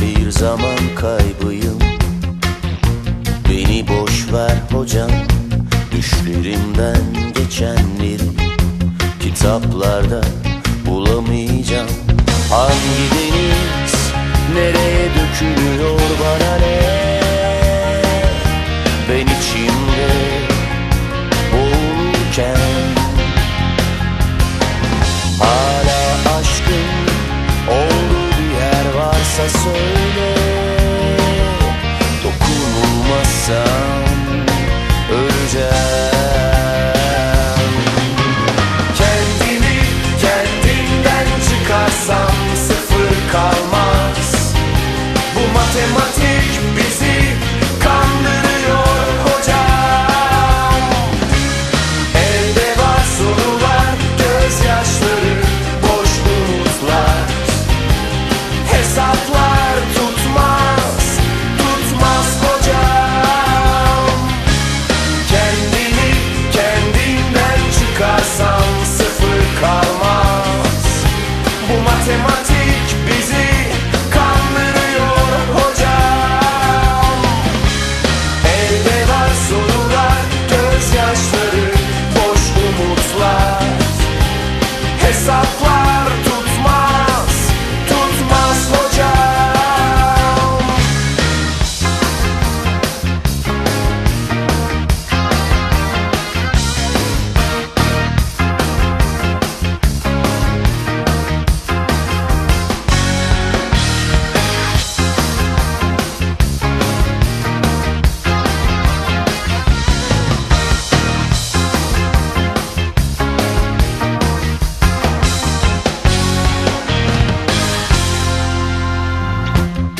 bir zaman kaybıyım. Beni boş ver hocam Düşlerimden geçenleri Kitaplarda bulamayacağım. Hangi deniz nereye dökülüyor?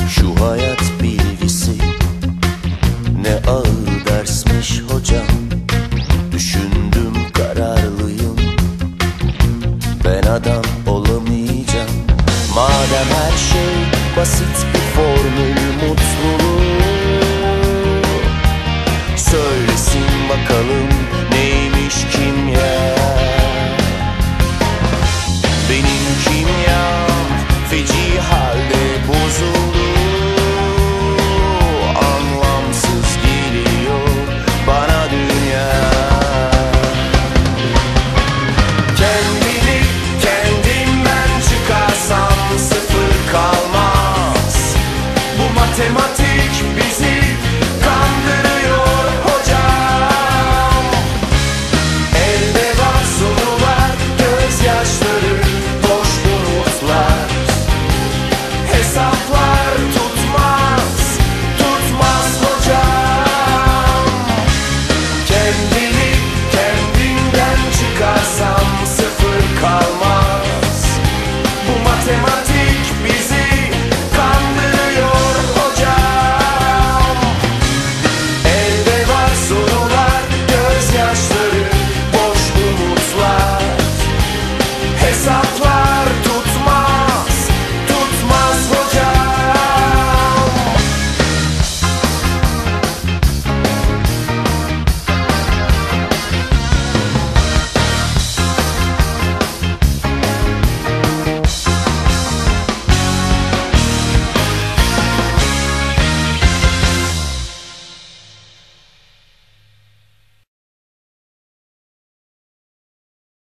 Şu hayat bilgisi. Ne ağır dersmiş hocam. Düşündüm kararlıyım. Ben adam olamayacağım. Madem her şey basit